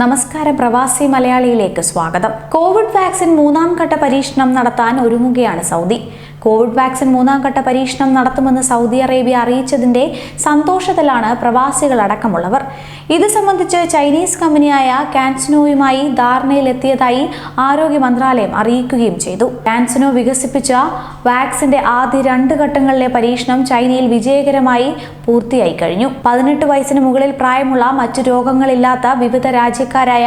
നമസ്കാരം പ്രവാസി മലയാളിയിലേക്ക് സ്വാഗതം. കോവിഡ് വാക്സിൻ മൂന്നാം ഘട്ട പരീക്ഷണം നടത്താൻ ഒരുങ്ങുകയാണ് സൗദി. കോവിഡ് വാക്സിൻ മൂന്നാം ഘട്ട പരീക്ഷണം നടത്തുമെന്ന് സൗദി അറേബ്യ അറിയിച്ചതിന്റെ സന്തോഷത്തിലാണ് പ്രവാസികൾ അടക്കമുള്ളവർ. ഇത് സംബന്ധിച്ച് ചൈനീസ് കമ്പനിയായ കാൻസിനോയുമായി ധാരണയിലെത്തിയതായി ആരോഗ്യ മന്ത്രാലയം അറിയിക്കുകയും ചെയ്തു. കാൻസിനോ വികസിപ്പിച്ച വാക്സിന്റെ ആദ്യ രണ്ട് ഘട്ടങ്ങളിലെ പരീക്ഷണം ചൈനയിൽ വിജയകരമായി പൂർത്തിയായി കഴിഞ്ഞു. പതിനെട്ട് വയസ്സിന് മുകളിൽ പ്രായമുള്ള മറ്റു രോഗങ്ങളില്ലാത്ത വിവിധ രാജ്യക്കാരായ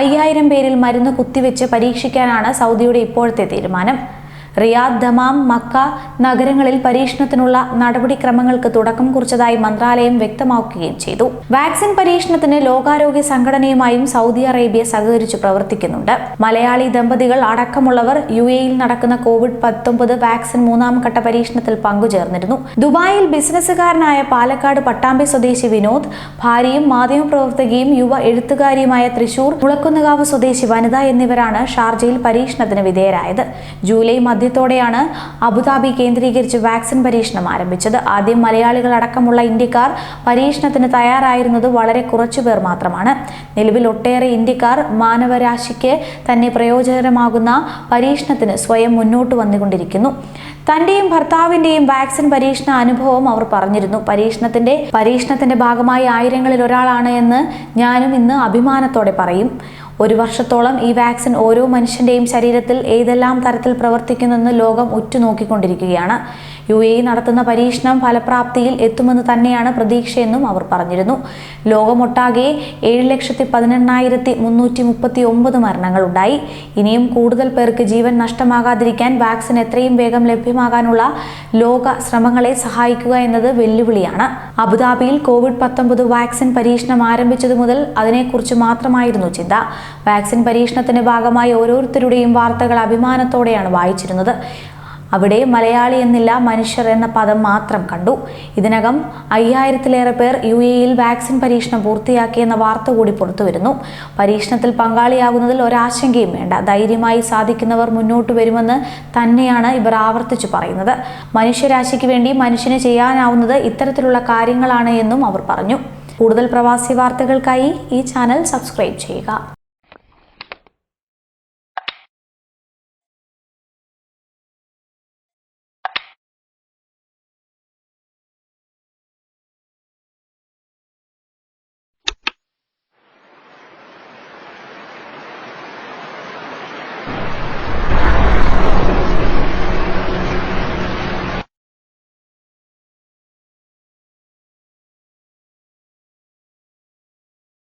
അയ്യായിരം പേരിൽ മരുന്ന് കുത്തിവെച്ച് പരീക്ഷിക്കാനാണ് സൗദിയുടെ ഇപ്പോഴത്തെ തീരുമാനം. റിയാദ് ദമാം മക്ക നഗരങ്ങളിൽ പരീക്ഷണത്തിനുള്ള നടപടിക്രമങ്ങൾക്ക് തുടക്കം കുറിച്ചതായി മന്ത്രാലയം വ്യക്തമാക്കുകയും ചെയ്തു. വാക്സിൻ പരീക്ഷണത്തിന് ലോകാരോഗ്യ സംഘടനയുമായും സൗദി അറേബ്യ സഹകരിച്ചു പ്രവർത്തിക്കുന്നുണ്ട്. മലയാളി ദമ്പതികൾ അടക്കമുള്ളവർ യു എയിൽ നടക്കുന്ന കോവിഡ് പത്തൊമ്പത് വാക്സിൻ മൂന്നാം ഘട്ട പരീക്ഷണത്തിൽ പങ്കുചേർന്നിരുന്നു. ദുബായിൽ ബിസിനസ്സുകാരനായ പാലക്കാട് പട്ടാമ്പി സ്വദേശി വിനോദ് ഭാര്യയും മാധ്യമപ്രവർത്തകയും യുവ എഴുത്തുകാരിയുമായ തൃശൂർ മുളക്കുന്നുകാവ് സ്വദേശി വനിത എന്നിവരാണ് ഷാർജയിൽ പരീക്ഷണത്തിന് വിധേയരായത്. ജൂലൈ മധ്യത്തോടെയാണ് അബുദാബി കേന്ദ്രീകരിച്ച് വാക്സിൻ പരീക്ഷണം ആരംഭിച്ചത്. ആദ്യം മലയാളികൾ അടക്കമുള്ള ഇന്ത്യക്കാർ പരീക്ഷണത്തിന് തയ്യാറായിരുന്നത് വളരെ കുറച്ചുപേർ മാത്രമാണ്. നിലവിൽ ഒട്ടേറെ ഇന്ത്യക്കാർ മാനവരാശിക്ക് തന്നെ പ്രയോജനമാകുന്ന പരീക്ഷണത്തിന് സ്വയം മുന്നോട്ട് വന്നുകൊണ്ടിരിക്കുന്നു. തന്റെയും ഭർത്താവിന്റെയും വാക്സിൻ പരീക്ഷണ അനുഭവം അവർ പറഞ്ഞിരുന്നു. പരീക്ഷണത്തിന്റെ പരീക്ഷണത്തിന്റെ ഭാഗമായി ആയിരങ്ങളിൽ ഒരാളാണ് എന്ന് ഞാനും ഇന്ന് അഭിമാനത്തോടെ പറയും. ഒരു വർഷത്തോളം ഈ വാക്സിൻ ഓരോ മനുഷ്യന്റെയും ശരീരത്തിൽ ഏതെല്ലാം തരത്തിൽ പ്രവർത്തിക്കുന്നെന്ന് ലോകം ഉറ്റുനോക്കിക്കൊണ്ടിരിക്കുകയാണ്. യു എ നടത്തുന്ന പരീക്ഷണം ഫലപ്രാപ്തിയിൽ എത്തുമെന്ന് തന്നെയാണ് പ്രതീക്ഷയെന്നും അവർ പറഞ്ഞിരുന്നു. ലോകമൊട്ടാകെ ഏഴ് ലക്ഷത്തി പതിനെണ്ണായിരത്തി മുന്നൂറ്റി മുപ്പത്തി ഒമ്പത് മരണങ്ങളുണ്ടായി. ഇനിയും കൂടുതൽ പേർക്ക് ജീവൻ നഷ്ടമാകാതിരിക്കാൻ വാക്സിൻ എത്രയും വേഗം ലഭ്യമാകാനുള്ള ലോക ശ്രമങ്ങളെ സഹായിക്കുക എന്നത് വെല്ലുവിളിയാണ്. അബുദാബിയിൽ കോവിഡ് പത്തൊമ്പത് വാക്സിൻ പരീക്ഷണം ആരംഭിച്ചതു മുതൽ അതിനെക്കുറിച്ച് മാത്രമായിരുന്നു ചിന്ത. വാക്സിൻ പരീക്ഷണത്തിന്റെ ഭാഗമായി ഓരോരുത്തരുടെയും വാർത്തകൾ അഭിമാനത്തോടെയാണ് വായിച്ചിരുന്നത്. അവിടെ മലയാളി എന്നില്ല മനുഷ്യർ എന്ന പദം മാത്രം കണ്ടു. ഇതിനകം അയ്യായിരത്തിലേറെ പേർ യു എയിൽ വാക്സിൻ പരീക്ഷണം പൂർത്തിയാക്കിയെന്ന വാർത്ത കൂടി പുറത്തുവരുന്നു പരീക്ഷണത്തിൽ പങ്കാളിയാകുന്നതിൽ ഒരാശങ്കയും വേണ്ട. ധൈര്യമായി സാധിക്കുന്നവർ മുന്നോട്ട് വരുമെന്ന് തന്നെയാണ് ഇവർ ആവർത്തിച്ചു പറയുന്നത്. മനുഷ്യരാശിക്ക് വേണ്ടി മനുഷ്യന് ചെയ്യാനാവുന്നത് ഇത്തരത്തിലുള്ള കാര്യങ്ങളാണ് എന്നും അവർ പറഞ്ഞു. കൂടുതൽ പ്രവാസി വാർത്തകൾക്കായി ഈ ചാനൽ സബ്സ്ക്രൈബ് ചെയ്യുക.